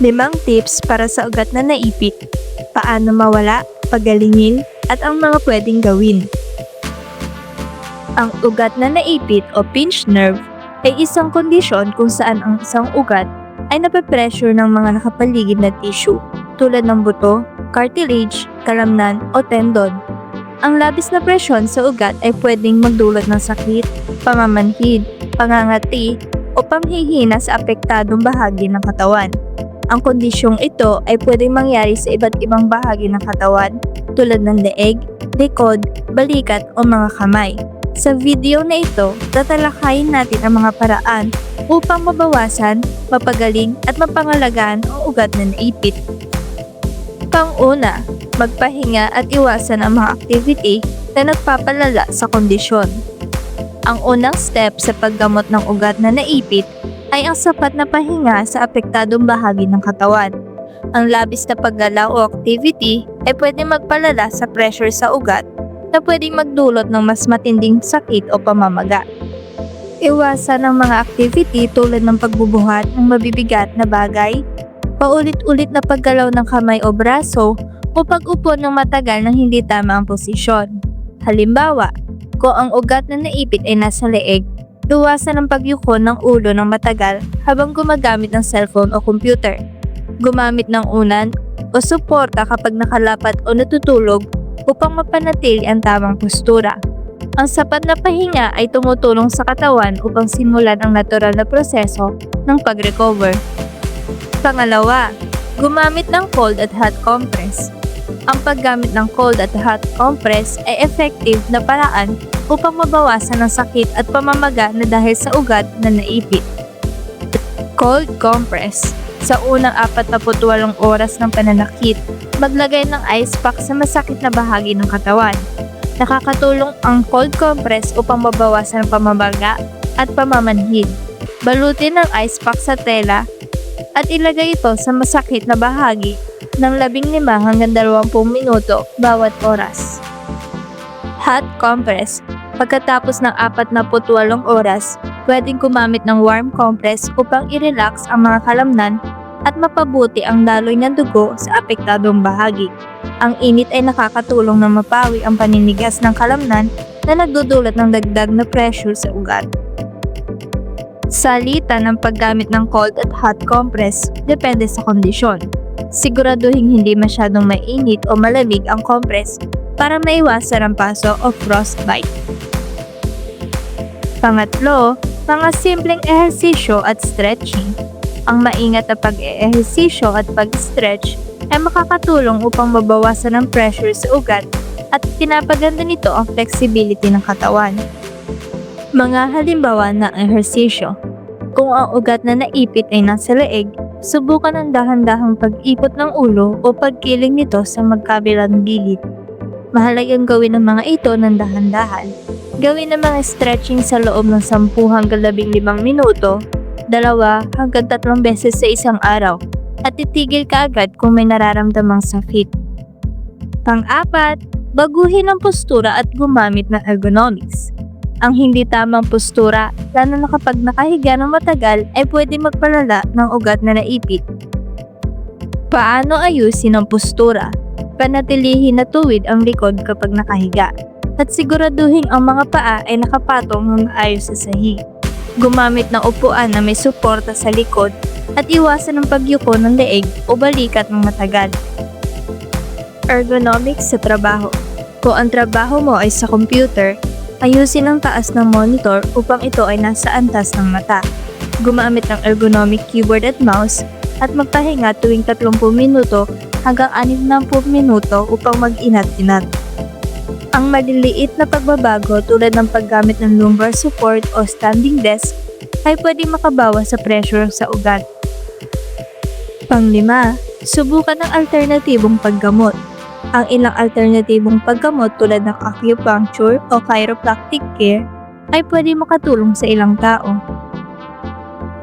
Limang tips para sa ugat na naipit. Paano mawala, pagalingin, at ang mga pwedeng gawin. Ang ugat na naipit o pinched nerve ay isang kondisyon kung saan ang isang ugat ay nape-pressure ng mga nakapaligid na tissue tulad ng buto, cartilage, kalamnan o tendon. Ang labis na presyon sa ugat ay pwedeng magdulot ng sakit, pamamanhid, pangangati, o pamhihina sa apektadong bahagi ng katawan. Ang kondisyong ito ay pwedeng mangyari sa iba't ibang bahagi ng katawan tulad ng leeg, likod, balikat o mga kamay. Sa video na ito, tatalakayin natin ang mga paraan upang mabawasan, mapagaling at mapangalagaan ang ugat na naipit. Pang-una, magpahinga at iwasan ang mga activity na nagpapalala sa kondisyon. Ang unang step sa paggamot ng ugat na naipit ay ang sapat na pahinga sa apektadong bahagi ng katawan. Ang labis na paggalaw o activity ay pwede magpalala sa pressure sa ugat na pwedeng magdulot ng mas matinding sakit o pamamaga. Iwasan ang mga activity tulad ng pagbubuhat ng mabibigat na bagay, paulit-ulit na paggalaw ng kamay o braso o pag-upo ng matagal ng hindi tama ang posisyon. Halimbawa, kung ang ugat na naipit ay nasa leeg, iwasan ang pagyuko ng ulo ng matagal habang gumagamit ng cellphone o computer. Gumamit ng unan o suporta kapag nakalapat o natutulog upang mapanatili ang tamang postura. Ang sapat na pahinga ay tumutulong sa katawan upang simulan ang natural na proseso ng pag-recover. Pangalawa, gumamit ng cold at hot compress. Ang paggamit ng cold at hot compress ay effective na paraan upang mabawasan ang sakit at pamamaga na dahil sa ugat na naipit. Cold compress. Sa unang 48 oras ng pananakit, maglagay ng ice pack sa masakit na bahagi ng katawan. Nakakatulong ang cold compress upang mabawasan ang pamamaga at pamamanhid. Balutin ng ice pack sa tela at ilagay ito sa masakit na bahagi ng 15 hanggang 20 minuto bawat oras. Hot compress. Pagkatapos ng 48 oras, pwedeng gumamit ng warm compress upang i-relax ang mga kalamnan at mapabuti ang daloy ng dugo sa apektadong bahagi. Ang init ay nakakatulong na mapawi ang paninigas ng kalamnan na nagdudulot ng dagdag na pressure sa ugat. Salita ng paggamit ng cold at hot compress depende sa kondisyon. Siguraduhin hindi masyadong mainit o malamig ang compress para maiwasan ang paso o frostbite. Pangatlo, mga simpleng ehersisyo at stretching. Ang maingat na pag-ehersisyo at pag-stretch ay makakatulong upang mabawasan ang pressure sa ugat at pinapaganda nito ang flexibility ng katawan. Mga halimbawa ng ehersisyo. Kung ang ugat na naipit ay nasa leeg, subukan ang dahan-dahang pag-ipot ng ulo o pagkiling nito sa magkabilang gilid. Mahalagang gawin ang mga ito ng dahan-dahan. Gawin ang mga stretching sa loob ng 10 hanggang 15 minuto, dalawa hanggang tatlong beses sa isang araw, at titigil ka agad kung may nararamdamang sakit. Pang-apat, baguhin ang postura at gumamit ng ergonomics. Ang hindi tamang postura, lalo na kapag nakahiga ng matagal, ay pwede magpalala ng ugat na naipit. Paano ayusin ang postura? Panatilihin na tuwid ang likod kapag nakahiga. At siguraduhin ang mga paa ay nakapatong ng maayos sa sahig. Gumamit ng upuan na may suporta sa likod at iwasan ang pagyuko ng leeg o balikat ng matagal. Ergonomics sa trabaho. Kung ang trabaho mo ay sa computer, ayusin ang taas ng monitor upang ito ay nasa antas ng mata. Gumamit ng ergonomic keyboard at mouse at magpahinga tuwing 30 minuto hanggang 60 minuto upang mag-inat-inat. Ang maliliit na pagbabago tulad ng paggamit ng lumbar support o standing desk ay pwedeng makabawas sa pressure sa ugat. Panglima, subukan ng alternatibong paggamot. Ang ilang alternatibong paggamot tulad ng acupuncture o chiropractic care ay pwede makatulong sa ilang tao.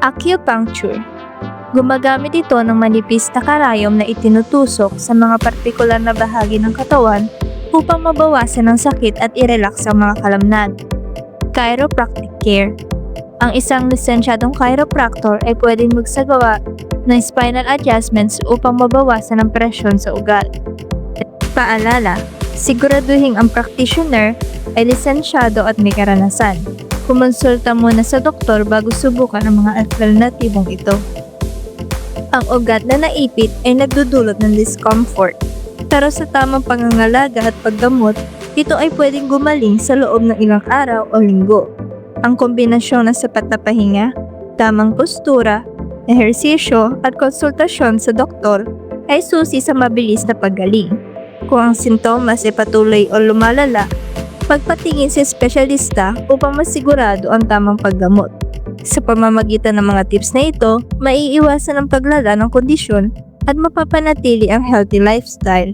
Acupuncture Gumagamit ito ng manipis na karayom na itinutusok sa mga partikular na bahagi ng katawan upang mabawasan ang sakit at i-relax ang mga kalamnan. Chiropractic care Ang isang lisensyadong chiropractor ay pwedeng magsagawa ng spinal adjustments upang mabawasan ang presyon sa ugat. Paalala, siguraduhin ang practitioner ay lisensyado at may karanasan. Kumonsulta muna sa doktor bago subukan ang mga alternatibong ito. Ang ugat na naipit ay nagdudulot ng discomfort. Pero sa tamang pangangalaga at paggamot, ito ay pwedeng gumaling sa loob ng ilang araw o linggo. Ang kombinasyon ng sapat na pahinga, tamang postura, ehersisyo at konsultasyon sa doktor ay susi sa mabilis na paggaling. Kung ang sintomas ay patuloy o lumalala, pagpatingin sa espesyalista upang masigurado ang tamang paggamot. Sa pamamagitan ng mga tips na ito, maiiwasan ang paglala ng kondisyon at mapapanatili ang healthy lifestyle